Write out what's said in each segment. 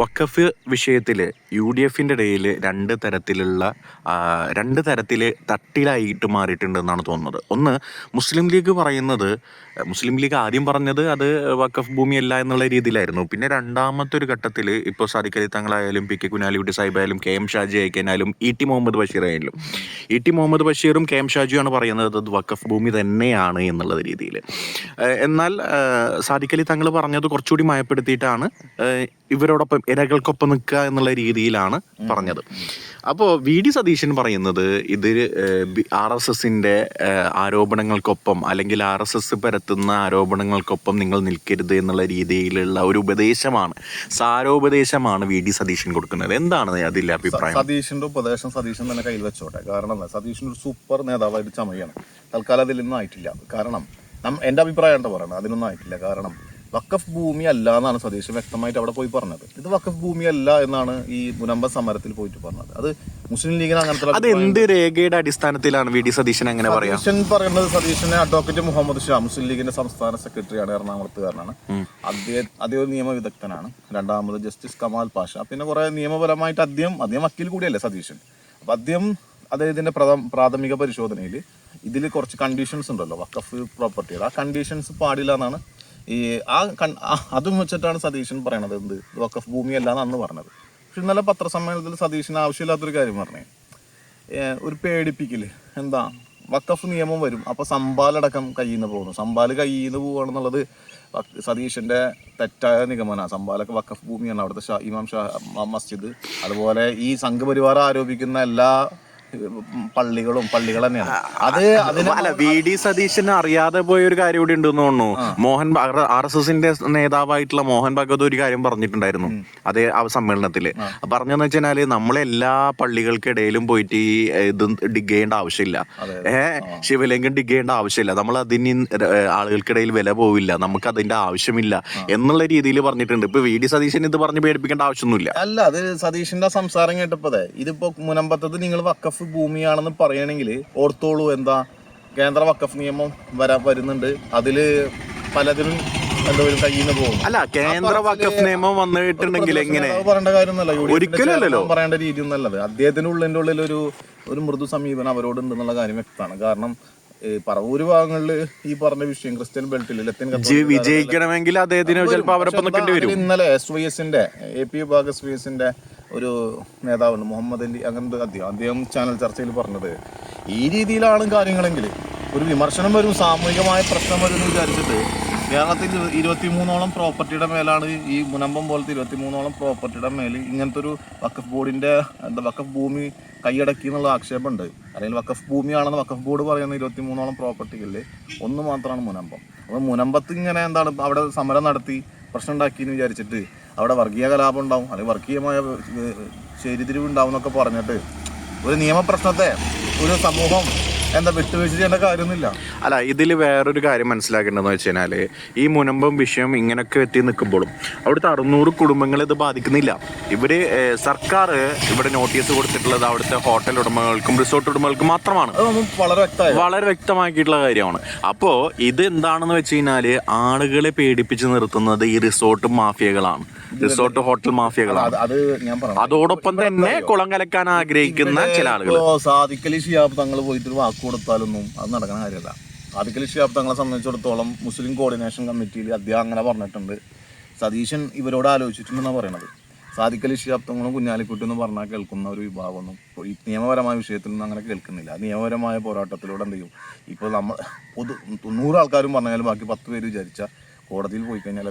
വഖഫ് വിഷയത്തിൽ U D എഫിന്റെ ഇടയിൽ രണ്ട് തരത്തിലുള്ള രണ്ട് തരത്തിൽ തട്ടിലായിട്ട് മാറിയിട്ടുണ്ടെന്നാണ് തോന്നുന്നത്. ഒന്ന് മുസ്ലിം ലീഗ് പറയുന്നത് മുസ്ലിം ലീഗ് ആദ്യം പറഞ്ഞത് അത് വഖഫ് ഭൂമിയല്ല എന്നുള്ള രീതിയിലായിരുന്നു. പിന്നെ രണ്ടാമത്തെ ഒരു ഘട്ടത്തിൽ ഇപ്പോൾ സാദിഖ് അലി തങ്ങളായാലും പി കെ കുഞ്ഞാലിക്കുട്ടി സാഹിബായാലും കെ എം ഷാജി ആയിക്കഴിഞ്ഞാലും ഇ ടി മുഹമ്മദ് ബഷീർ ആയാലും. ഇ ടി മുഹമ്മദ് ബഷീറും കെ എം ഷാജിയുമാണ് പറയുന്നത് അത് വഖഫ് ഭൂമി തന്നെയാണ് എന്നുള്ള രീതിയിൽ എന്നാൽ സാദിഖ് അലി തങ്ങൾ പറഞ്ഞത് കുറച്ചുകൂടി മയപ്പെടുത്തിയിട്ടാണ് ഇവരോടൊപ്പം ഇരകൾക്കൊപ്പം നിൽക്കുക എന്നുള്ള രീതിയിലാണ് പറഞ്ഞത്. അപ്പോൾ വി ഡി സതീശൻ പറയുന്നത് ഇത് ആർ എസ് എസിന്റെ ആരോപണങ്ങൾക്കൊപ്പം അല്ലെങ്കിൽ ആർ എസ് എസ് പരത്തുന്ന ആരോപണങ്ങൾക്കൊപ്പം നിങ്ങൾ നിൽക്കരുത് എന്നുള്ള രീതിയിലുള്ള ഒരു ഉപദേശമാണ്. സാരോപദേശമാണ് വി ഡി സതീശൻ കൊടുക്കുന്നത്. എന്താണ് അതിലെ അഭിപ്രായം? സതീഷിന്റെ ഉപദേശം സതീശൻ തന്നെ കയ്യിൽ വെച്ചോട്ടെ. കാരണം സതീഷൻ ഒരു സൂപ്പർ നേതാവായിട്ട് ചമയാണ്. തൽക്കാലം അതിലൊന്നും ആയിട്ടില്ല. കാരണം എന്റെ അഭിപ്രായം എന്താ പറയുന്നത്? അതിനൊന്നും ആയിട്ടില്ല. കാരണം വക്കഫ് ഭൂമിയല്ല എന്നാണ് സതീശൻ വ്യക്തമായിട്ട് അവിടെ പോയി പറഞ്ഞത്. ഇത് വക്കഫ് ഭൂമിയല്ല എന്നാണ് ഈ മുനമ്പ സമരത്തിൽ പോയിട്ട് പറഞ്ഞത്. അത് മുസ്ലിം ലീഗിന് അങ്ങനത്തെ അത് എന്ത് രേഖയുടെ അടിസ്ഥാനത്തിലാണ് വി ഡി സതീശൻ അങ്ങനെ പറയാം? സതീശൻ പറയുന്നത് സതീശനെ അഡ്വക്കേറ്റ് മുഹമ്മദ് ഷാ മുസ്ലിം ലീഗിന്റെ സംസ്ഥാന സെക്രട്ടറിയാണ് എറണാകുളത്തുകാരനാണ്. അദ്ദേഹം അദ്ദേഹം ഒരു നിയമ വിദഗ്ധനാണ്. രണ്ടാമത് ജസ്റ്റിസ് കമാൽ പാഷ. പിന്നെ കുറെ നിയമപരമായിട്ട് അദ്ദേഹം അദ്ദേഹം വക്കീൽ കൂടിയല്ലേ സതീശൻ? അപ്പൊ അദ്ദേഹം അദ്ദേഹത്തിന്റെ പ്രഥ- പ്രാഥമിക പരിശോധനയിൽ ഇതിൽ കുറച്ച് കണ്ടീഷൻസ് ഉണ്ടല്ലോ വക്കഫ് പ്രോപ്പർട്ടിയുടെ ആ കണ്ടീഷൻസ് പാടില്ല എന്നാണ് ഈ ആ കൺ- അതും വെച്ചിട്ടാണ് സതീശൻ പറയണത് എന്ത്? വക്കഫ് ഭൂമിയല്ല അന്ന് പറഞ്ഞത്. പക്ഷെ ഇന്നലെ പത്രസമ്മേളനത്തിൽ സതീശന് ആവശ്യമില്ലാത്തൊരു കാര്യം പറഞ്ഞേ. ഒരു പേടിപ്പിക്കൽ. എന്താ? വക്കഫ് നിയമം വരും. അപ്പൊ സമ്പാലടക്കം കയ്യിൽ നിന്ന് പോകുന്നു. സമ്പാൽ കയ്യിൽ നിന്ന് പോവുകയാണെന്നുള്ളത് സതീഷിന്റെ തെറ്റായ നിഗമന സമ്പാലൊക്കെ വക്കഫ് ഭൂമിയാണ്. അവിടുത്തെ ഷാ ഇമാം ഷാ മസ്ജിദ്. അതുപോലെ ഈ സംഘപരിവാർ ആരോപിക്കുന്ന എല്ലാ പള്ളികളും പള്ളികൾ തന്നെയാണ്. അത് അല്ല വി ഡി സതീശന് അറിയാതെ പോയ ഒരു കാര്യം കൂടി ഉണ്ടെന്ന് തോന്നുന്നു. മോഹൻ ആർ എസ് എസിന്റെ നേതാവായിട്ടുള്ള മോഹൻ ഭഗവത് ഒരു കാര്യം പറഞ്ഞിട്ടുണ്ടായിരുന്നു. അതേ ആ സമ്മേളനത്തിൽ. പറഞ്ഞെന്ന് വെച്ചാൽ നമ്മളെല്ലാ പള്ളികൾക്കിടയിലും പോയിട്ട് ഈ ഇത് ഡിഗ് ചെയ്യേണ്ട ആവശ്യമില്ല. ഏഹ് ശിവലിംഗം ഡിഗ് ചെയ്യേണ്ട ആവശ്യമില്ല. നമ്മൾ അതിന് ആളുകൾക്കിടയിൽ വില പോവില്ല. നമുക്ക് അതിന്റെ ആവശ്യമില്ല എന്നുള്ള രീതിയിൽ പറഞ്ഞിട്ടുണ്ട്. ഇപ്പൊ വി ഡി സതീശൻ ഇത് പറഞ്ഞ് പേടിപ്പിക്കേണ്ട ആവശ്യമൊന്നുമില്ല. അല്ല അത് സതീഷിന്റെ സംസാരം കേട്ടപ്പോഴേ ഇതിപ്പോ മുനമ്പത്തത് നിങ്ങൾ വക്കഫ് ഭൂമിയാണെന്ന് പറയണമെങ്കിൽ ഓർത്തോളൂ എന്താ കേന്ദ്ര വക്കഫ് നിയമം വരാ വരുന്നുണ്ട്. അതിൽ പലതിനും കയ്യിൽ പോകും അല്ല കേന്ദ്ര വഖഫ് നിയമം വന്നിട്ടുണ്ടെങ്കിൽ എങ്ങനെ? പറയേണ്ട കാര്യമൊന്നുമല്ല. ഒരിക്കലും അല്ലല്ലോ. പറയേണ്ട രീതി ഒന്നല്ലത് അദ്ദേഹത്തിന്റെ ഉള്ളിന്റെ ഉള്ളിൽ ഒരു ഒരു മൃദു സമീപനം അവരോടുണ്ടെന്നുള്ള കാര്യം വ്യക്തമാണ്. കാരണം ഈ പറവൂര് ഭാഗങ്ങളിൽ ഈ പറഞ്ഞ വിഷയം ക്രിസ്ത്യൻ ബെൽറ്റിൽ ലത്തിൻ വിജയിക്കണമെങ്കിൽ അദ്ദേഹത്തിന് ചിലപ്പോൾ അവരൊപ്പം നിൽക്കേണ്ടി വരും. ഇന്നലെ എസ് വൈ എസിന്റെ എ പി വിഭാഗ എസ് വൈ എസിന്റെ ഒരു നേതാവുണ്ട് മുഹമ്മദ് അലി അങ്ങനത്തെ അദ്ദേഹം. അദ്ദേഹം ചാനൽ ചർച്ചയിൽ പറഞ്ഞത് ഈ രീതിയിലാണ് കാര്യങ്ങളെങ്കിൽ ഒരു വിമർശനം വരും സാമൂഹികമായ പ്രശ്നം വരും എന്ന് വിചാരിച്ചിട്ട് കേരളത്തിൽ ഇരുപത്തി മൂന്നോളം പ്രോപ്പർട്ടിയുടെ മേലാണ് ഈ മുനമ്പം പോലത്തെ ഇരുപത്തി മൂന്നോളം പ്രോപ്പർട്ടിയുടെ മേൽ ഇങ്ങനത്തെ ഒരു വക്കഫ് ബോർഡിന്റെ എന്താ വക്കഫ് ഭൂമി കൈയടക്കി എന്നുള്ള ആക്ഷേപമുണ്ട്. അല്ലെങ്കിൽ വക്കഫ് ഭൂമിയാണെന്ന് വക്കഫ് ബോർഡ് പറയുന്ന ഇരുപത്തി മൂന്നോളം പ്രോപ്പർട്ടികളിൽ ഒന്ന് മാത്രമാണ് മുനമ്പം. അപ്പോൾ മുനമ്പത്ത് ഇങ്ങനെ എന്താണ് അവിടെ സമരം നടത്തി പ്രശ്നം ഉണ്ടാക്കി എന്ന് വിചാരിച്ചിട്ട് അവിടെ വർഗീയ കലാപം ഉണ്ടാവും അല്ലെങ്കിൽ വർഗീയമായ ശരിതിരിവ് ഉണ്ടാവും എന്നൊക്കെ പറഞ്ഞിട്ട് ഒരു നിയമപ്രശ്നത്തെ ഒരു സമൂഹം എന്താ വിട്ടുവീഴ്ച ചെയ്യേണ്ട കാര്യമൊന്നുമില്ല. അല്ല ഇതിൽ വേറൊരു കാര്യം മനസ്സിലാക്കേണ്ടതെന്ന് വെച്ച് കഴിഞ്ഞാൽ ഈ മുനമ്പം വിഷയം ഇങ്ങനെയൊക്കെ എത്തി നിൽക്കുമ്പോഴും അവിടുത്തെ അറുന്നൂറ് കുടുംബങ്ങൾ ഇത് ബാധിക്കുന്നില്ല. ഇവർ സർക്കാർ ഇവിടെ നോട്ടീസ് കൊടുത്തിട്ടുള്ളത് അവിടുത്തെ ഹോട്ടൽ ഉടമകൾക്കും റിസോർട്ട് ഉടമകൾക്കും മാത്രമാണ്. വളരെ വ്യക്തമാക്കിയിട്ടുള്ള കാര്യമാണ്. അപ്പോൾ ഇത് എന്താണെന്ന് വെച്ച് കഴിഞ്ഞാൽ ആളുകളെ പേടിപ്പിച്ച് നിർത്തുന്നത് ഈ റിസോർട്ട് മാഫിയകളാണ്. റിസോർട്ട് ഹോട്ടൽ മാഫിയകളാണ്. അതോടൊപ്പം തന്നെ കുളം കലക്കാൻ ആഗ്രഹിക്കുന്ന ചില ആളുകൾ സാധിക്കലി ഷിയാബ് തങ്ങൾ പോയിട്ട് വാക്ക് കൊടുത്താലൊന്നും അത് നടക്കുന്ന കാര്യമല്ല. സാദിഖലി ഷിയാബ് സംബന്ധിച്ചിടത്തോളം മുസ്ലിം കോർഡിനേഷൻ കമ്മിറ്റിയിൽ അദ്ദേഹം അങ്ങനെ പറഞ്ഞിട്ടുണ്ട്. സതീശൻ ഇവരോട് ആലോചിച്ചിട്ടുണ്ടെന്നാണ് പറയണത്. സാദിഖലി ഷിയാബ് കുഞ്ഞാലിക്കുട്ടി എന്ന് പറഞ്ഞാൽ കേൾക്കുന്ന ഒരു വിഭാഗമൊന്നും ഈ നിയമപരമായ വിഷയത്തിൽ വിഷയത്തിലൊന്നും അങ്ങനെ കേൾക്കുന്നില്ല. നിയമപരമായ പോരാട്ടത്തിലൂടെ എന്ത് ചെയ്യും? ഇപ്പോൾ നമ്മൾ പൊതു തൊണ്ണൂറ് ആൾക്കാരും പറഞ്ഞാലും ബാക്കി പത്ത് പേര് വിചാരിച്ച കോടതിയിൽ പോയി കഴിഞ്ഞാൽ?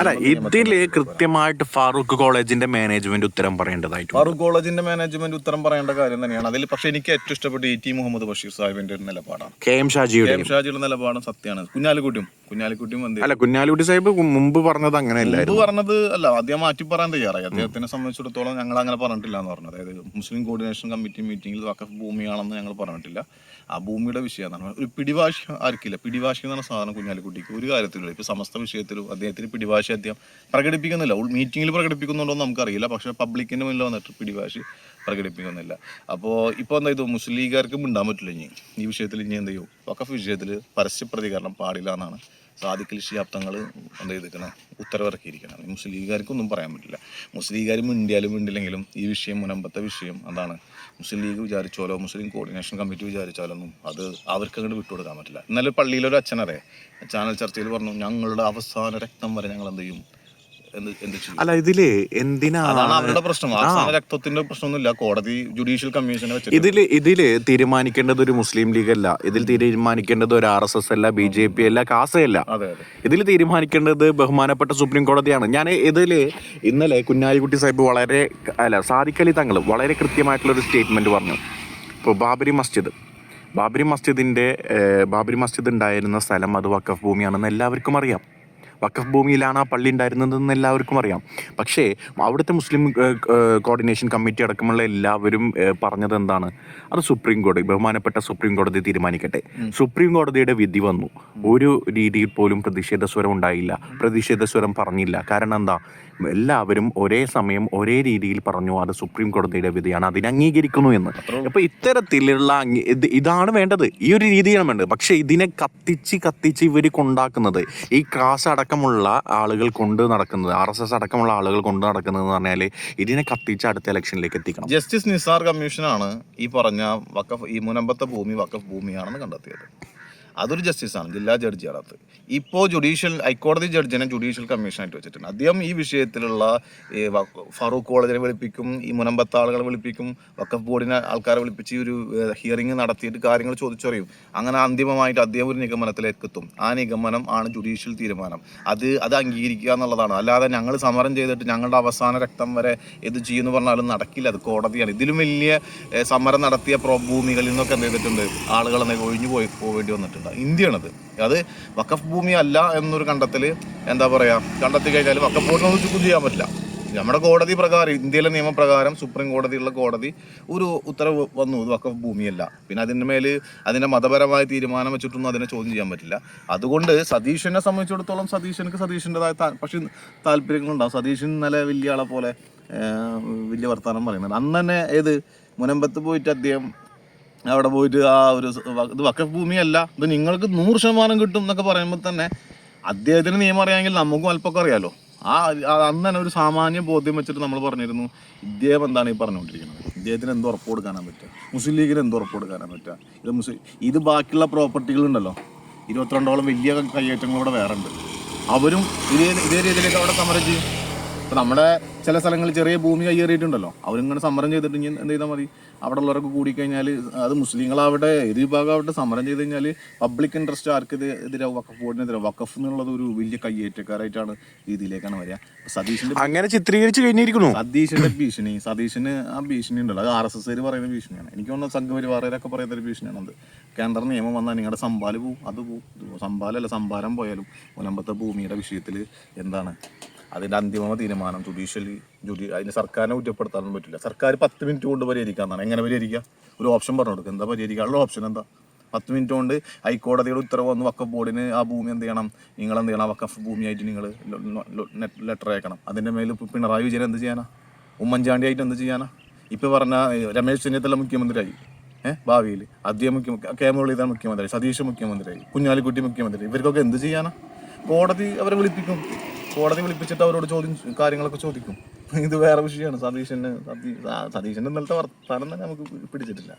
അല്ല ഇതിൽ കൃത്യമായിട്ട് ഫാറൂഖ് കോളേജിന്റെ മാനേജ്മെന്റ് ഉത്തരം പറയേണ്ടതായിട്ട് ഫാറൂഖ് കോളേജിന്റെ മാനേജ്മെന്റ് ഉത്തരം പറയേണ്ട കാര്യം തന്നെയാണ്. അതിൽ പക്ഷെ എനിക്ക് ഏറ്റവും ഇഷ്ടപ്പെട്ട ഇ ടി മുഹമ്മദ് ബഷീർ സാഹിബിന്റെ ഒരു നിലപാടാണ്. കെ എം ഷാജിയുടെ കെ എം ഷാജിയുടെ നിലപാടും സത്യമാണ്. കുഞ്ഞാലിക്കുട്ടിയും കുഞ്ഞാലിക്കുട്ടിയും എന്ത് അല്ല കുഞ്ഞാലിക്കുട്ടി സാഹിബ് മുമ്പ് പറഞ്ഞത് അങ്ങനെയല്ലായിരുന്നു പറഞ്ഞത് അല്ല അദ്ദേഹം മാറ്റി പറയാൻ തയ്യാറായി. അദ്ദേഹത്തിനെ സംബന്ധിച്ചിടത്തോളം ഞങ്ങൾ അങ്ങനെ പറഞ്ഞിട്ടില്ല എന്ന് പറഞ്ഞത് അതായത് മുസ്ലിം കോർഡിനേഷൻ കമ്മിറ്റി മീറ്റിംഗിൽ വക്കഫ് ഭൂമിയാണെന്ന് ഞങ്ങൾ പറഞ്ഞിട്ടില്ല. ആ ഭൂമിയുടെ വിഷയം എന്നാണ് ഒരു പിടിവാശി ആർക്കില്ല. പിടിവാശി എന്ന് പറഞ്ഞ സാധനം കുഞ്ഞാലിക്കുട്ടിക്ക് ഒരു കാര്യത്തിലും ഇപ്പൊ സമസ്ത വിഷയത്തിലും അദ്ദേഹത്തിന് പിടിവാശി അദ്ദേഹം പ്രകടിപ്പിക്കുന്നില്ല. മീറ്റിംഗിൽ പ്രകടിപ്പിക്കുന്നുണ്ടോ എന്ന് നമുക്കറിയില്ല. പക്ഷെ പബ്ലിക്കിന്റെ മുന്നിൽ വന്നിട്ട് പിടിവാശി പ്രകടിപ്പിക്കുന്നില്ല. അപ്പോൾ ഇപ്പോൾ എന്താ ഇത് മുസ്ലിം ലീഗുകാർക്കും മിണ്ടാൻ പറ്റില്ല ഇനി? ഈ വിഷയത്തിൽ ഇനി എന്ത് ചെയ്യും? വക്കഫ് വിഷയത്തിൽ പരസ്യ പ്രതികരണം പാടില്ല എന്നാണ് സാദിഖലി ശിയാബ്ദങ്ങൾ എന്താ ചെയ്തിരിക്കണം? ഉത്തരവിറക്കിയിരിക്കണം. മുസ്ലിം ലീഗുകാർക്കൊന്നും പറയാൻ പറ്റില്ല. മുസ്ലിം ലീഗുകാർ മിണ്ടിയാലും മിണ്ടില്ലെങ്കിലും ഈ വിഷയം മുനമ്പത്തെ വിഷയം അതാണ്. മുസ്ലിം ലീഗ് വിചാരിച്ചാലോ മുസ്ലിം കോർഡിനേഷൻ കമ്മിറ്റി വിചാരിച്ചാലൊന്നും അത് അവർക്ക് അങ്ങോട്ട് വിട്ടുകൊടുക്കാൻ പറ്റില്ല. എന്നാലും പള്ളിയിലൊരു അച്ഛനറിയാം. ചാനൽ ചർച്ചയിൽ പറഞ്ഞു ഞങ്ങളുടെ അവസാന രക്തം വരെ ഞങ്ങൾ എന്ത് ചെയ്യും? അല്ല ഇതിൽ എന്തിനാ അതാണ് അവരുടെ പ്രശ്നം. രക്തത്തിന്റെ പ്രശ്നമൊന്നുമില്ല. കോടതി ജുഡീഷ്യൽ കമ്മീഷനെ ഇതിൽ ഇതിൽ തീരുമാനിക്കേണ്ടത് ഒരു മുസ്ലിം ലീഗ് അല്ല ഇതിൽ തീരുമാനിക്കേണ്ടത് ഒരു ആർ എസ് എസ് അല്ല ബി ജെ പി അല്ല കാസയല്ല ഇതിൽ തീരുമാനിക്കേണ്ടത് ബഹുമാനപ്പെട്ട സുപ്രീം കോടതിയാണ്. ഞാൻ ഇതിൽ ഇന്നലെ കുഞ്ഞാലിക്കുട്ടി സാഹിബ് വളരെ അല്ല സാദിഖലി തങ്ങൾ വളരെ കൃത്യമായിട്ടുള്ള ഒരു സ്റ്റേറ്റ്മെന്റ് പറഞ്ഞു. ഇപ്പോൾ ബാബരി മസ്ജിദ്. ബാബരി മസ്ജിദിന്റെ ബാബരി മസ്ജിദ് ഉണ്ടായിരുന്ന സ്ഥലം അത് വക്കഫ് ഭൂമിയാണെന്ന് എല്ലാവർക്കും അറിയാം. വക്കഫ് ഭൂമിയിലാണ് ആ പള്ളി ഉണ്ടായിരുന്നതെന്ന് എല്ലാവർക്കും അറിയാം. പക്ഷേ അവിടുത്തെ മുസ്ലിം കോർഡിനേഷൻ കമ്മിറ്റി അടക്കമുള്ള എല്ലാവരും പറഞ്ഞത് എന്താണ്? അത് സുപ്രീം കോടതി ബഹുമാനപ്പെട്ട സുപ്രീം കോടതി തീരുമാനിക്കട്ടെ. സുപ്രീം കോടതിയുടെ വിധി വന്നു. ഒരു രീതിയിൽ പോലും പ്രതിഷേധ സ്വരം ഉണ്ടായില്ല. പ്രതിഷേധ സ്വരം പറഞ്ഞില്ല. കാരണം എന്താ? എല്ലാവരും ഒരേ സമയം ഒരേ രീതിയിൽ പറഞ്ഞു അത് സുപ്രീം കോടതിയുടെ വിധിയാണ് അതിനെ അംഗീകരിക്കുന്നു എന്ന്. അപ്പൊ ഇത്തരത്തിലുള്ള ഇതാണ് വേണ്ടത്. ഈ ഒരു രീതിയാണ് വേണ്ടത്. പക്ഷെ ഇതിനെ കത്തിച്ച് കത്തിച്ച് ഇവർ കൊണ്ടാക്കുന്നത് ഈ കാസ് അടക്കമുള്ള ആളുകൾ കൊണ്ട് നടക്കുന്നത് ആർ എസ് എസ് അടക്കമുള്ള ആളുകൾ കൊണ്ട് നടക്കുന്നത് എന്ന് പറഞ്ഞാൽ ഇതിനെ കത്തിച്ച് അടുത്ത ഇലക്ഷനിലേക്ക് എത്തിക്കണം. ജസ്റ്റിസ് നിസാർ കമ്മീഷനാണ് ഈ പറഞ്ഞ വക്കഫ് ഈ മുനമ്പത്തെ ഭൂമി വക്കഫ് ഭൂമിയാണെന്ന് കണ്ടെത്തിയത്. അതൊരു ജസ്റ്റിസാണ് ജില്ലാ ജഡ്ജിയാണ് അത്. ഇപ്പോൾ ജുഡീഷ്യൽ ഹൈക്കോടതി ജഡ്ജിനെ ജുഡീഷ്യൽ കമ്മീഷനായിട്ട് വെച്ചിട്ടുണ്ട്. അദ്ദേഹം ഈ വിഷയത്തിലുള്ള ഈ ഫറൂഖ് കോളേജിനെ വിളിപ്പിക്കും ഈ മുനമ്പത്ത ആളുകളെ വിളിപ്പിക്കും വക്കഫ് ബോർഡിനെ ആൾക്കാരെ വിളിപ്പിച്ച് ഒരു ഹിയറിംഗ് നടത്തിയിട്ട് കാര്യങ്ങൾ ചോദിച്ചറിയും. അങ്ങനെ അന്തിമമായിട്ട് അദ്ദേഹം ഒരു നിഗമനത്തിലേക്ക് എത്തും. ആ നിഗമനം ആണ് ജുഡീഷ്യൽ തീരുമാനം. അത് അത് അംഗീകരിക്കുക എന്നുള്ളതാണ്. അല്ലാതെ ഞങ്ങൾ സമരം ചെയ്തിട്ട് ഞങ്ങളുടെ അവസാന രക്തം വരെ ഇത് ചെയ്യുമെന്ന് പറഞ്ഞാലും നടക്കില്ല. അത് കോടതിയാണ്. ഇതിലും വലിയ സമരം നടത്തിയ പ്രോ ഭൂമികളിൽ നിന്നൊക്കെ എന്ത് ചെയ്തിട്ടുണ്ട്? ആളുകൾ ഒഴിഞ്ഞു പോയി പോവേണ്ടി വന്നിട്ടുണ്ട്. ഇന്ത്യയാണത്. അത് വക്കഫ് ഭൂമി അല്ല എന്നൊരു കണ്ടെത്തൽ എന്താ പറയുക കണ്ടെത്തി കഴിഞ്ഞാൽ വക്കഫ് ബോർഡിനൊന്നും ചുക്കും ചെയ്യാൻ പറ്റില്ല. നമ്മുടെ കോടതി പ്രകാരം ഇന്ത്യയിലെ നിയമപ്രകാരം സുപ്രീം കോടതിയുള്ള കോടതി ഒരു ഉത്തരവ് വന്നു ഇത് വക്കഫ് ഭൂമിയല്ല പിന്നെ അതിന്റെ മേൽ അതിന്റെ മതപരമായ തീരുമാനം വെച്ചിട്ടൊന്നും അതിനെ ചോദ്യം ചെയ്യാൻ പറ്റില്ല. അതുകൊണ്ട് സതീഷിനെ സംബന്ധിച്ചിടത്തോളം സതീഷനക്ക് സതീഷിന്റെതായ പക്ഷേ താല്പര്യങ്ങളുണ്ടാവും. സതീഷൻ ഇന്നലെ വലിയ ആളെ പോലെ വലിയ വർത്തമാനം പറയുന്നുണ്ട്. അന്ന് തന്നെ ഏത് മുനമ്പത്ത് പോയിട്ട് അദ്ദേഹം അവിടെ പോയിട്ട് ആ ഒരു ഇത് വക്കഭൂമിയല്ല ഇത് നിങ്ങൾക്ക് നൂറ് ശതമാനം കിട്ടും എന്നൊക്കെ പറയുമ്പോൾ തന്നെ അദ്ദേഹത്തിന് നിയമം അറിയാമെങ്കിൽ നമുക്കും അല്പമൊക്കെ അറിയാലോ. ആ അന്ന് തന്നെ ഒരു സാമാന്യ ബോധ്യം വെച്ചിട്ട് നമ്മൾ പറഞ്ഞിരുന്നു ഇദ്ദേഹം എന്താണ് ഈ പറഞ്ഞുകൊണ്ടിരിക്കുന്നത്? ഇദ്ദേഹത്തിന് എന്ത് ഉറപ്പ് കൊടുക്കാനാ പറ്റുക? മുസ്ലിം ലീഗിന് എന്ത് ഉറപ്പ് കൊടുക്കാനാ പറ്റുക? ഇത് മുസ്ലിം ഇത് ബാക്കിയുള്ള പ്രോപ്പർട്ടികളുണ്ടല്ലോ ഇരുപത്തിരണ്ടോളം വലിയ കയ്യേറ്റങ്ങളൂടെ വേറെ ഉണ്ട്. അവരും ഇതേ ഇതേ രീതിയിലേക്ക് അവിടെ സമരം ചെയ്യും. ഇപ്പം നമ്മുടെ ചില സ്ഥലങ്ങളിൽ ചെറിയ ഭൂമി കയ്യേറിയിട്ടുണ്ടല്ലോ. അവരിങ്ങനെ സമരം ചെയ്തിട്ട് ഇനി എന്ത് ചെയ്താൽ മതി? അവിടെ ഉള്ളവരൊക്കെ കൂടിക്കഴിഞ്ഞാൽ അത് മുസ്ലിങ്ങളാവട്ടെ ഏത് വിഭാഗം ആവട്ടെ സമരം ചെയ്ത് കഴിഞ്ഞാൽ പബ്ലിക് ഇൻട്രസ്റ്റ് ആർക്ക് എതിരാവും? വക്കഫ് ബോർഡിനെതിരെ വക്കഫ് എന്നുള്ളത് ഒരു വലിയ കയ്യേറ്റക്കാരായിട്ടാണ് രീതിയിലേക്കാണ് വരിക. സതീഷിന്റെ അങ്ങനെ ചിത്രീകരിച്ച് കഴിഞ്ഞിരിക്കുന്നു. സതീഷിന്റെ ഭീഷണി സതീഷിന് ആ ഭീഷണി ഉണ്ടല്ലോ. അത് ആർ എസ് എസ് പറയുന്ന ഭീഷണിയാണ്. എനിക്ക് തോന്നുന്നു സംഘപരിവാറുകാരൊക്കെ പറയുന്ന ഒരു ഭീഷണിയാണ് അത് കേന്ദ്ര നിയമം വന്നാൽ നിങ്ങളുടെ സമ്പാൽ പോവും അത് പോവും. സമ്പാലല്ല സംഭാരം പോയാലും മുലമ്പത്തെ ഭൂമിയുടെ വിഷയത്തിൽ എന്താണ്? അതിന്റെ അന്തിമ തീരുമാനം ജുഡീഷ്യലി ജുഡി അതിന് സർക്കാരിനെ കുറ്റപ്പെടുത്താനൊന്നും പറ്റില്ല. സർക്കാർ പത്ത് മിനിറ്റ് കൊണ്ട് പരിഹരിക്കാന്നാണ് എങ്ങനെ പരിഹരിക്കുക ഒരു ഓപ്ഷൻ പറഞ്ഞു കൊടുക്കുക എന്താ പരിഹരിക്കാനുള്ള ഓപ്ഷൻ എന്താ? പത്ത് മിനിറ്റ് കൊണ്ട് ഹൈക്കോടതിയുടെ ഉത്തരവ് വന്ന് വക്കഫ് ബോർഡിന് ആ ഭൂമി എന്ത് ചെയ്യണം? നിങ്ങൾ എന്ത് ചെയ്യണം? വക്കഫ് ഭൂമിയായിട്ട് നിങ്ങൾ ലെറ്റർ അയക്കണം. അതിന്റെ മേൽ പിണറായി വിജയൻ എന്ത് ചെയ്യാനാ? ഉമ്മൻചാണ്ടി ആയിട്ട് എന്ത് ചെയ്യാനാ? ഇപ്പോൾ പറഞ്ഞ രമേശ് ചെന്നിത്തല മുഖ്യമന്ത്രിയായി. ഏഹ് ഭാവിയിൽ അദ്ദേഹം മുഖ്യ കെ മുരളീധരൻ മുഖ്യമന്ത്രി സതീഷ് മുഖ്യമന്ത്രിയായി. കുഞ്ഞാലിക്കുട്ടി മുഖ്യമന്ത്രി ഇവർക്കൊക്കെ എന്ത് ചെയ്യാനാ? കോടതി അവരെ വിളിപ്പിക്കും. കോടതി വിളിപ്പിച്ചിട്ട് അവരോട് ചോദ്യം കാര്യങ്ങളൊക്കെ ചോദിക്കും. ഇത് വേറെ വിഷയമാണ്. സതീശന് സതീ സതീശന്റെ ഇന്നലത്തെ വർത്താനം തന്നെ നമുക്ക് പിടിച്ചിട്ടില്ല.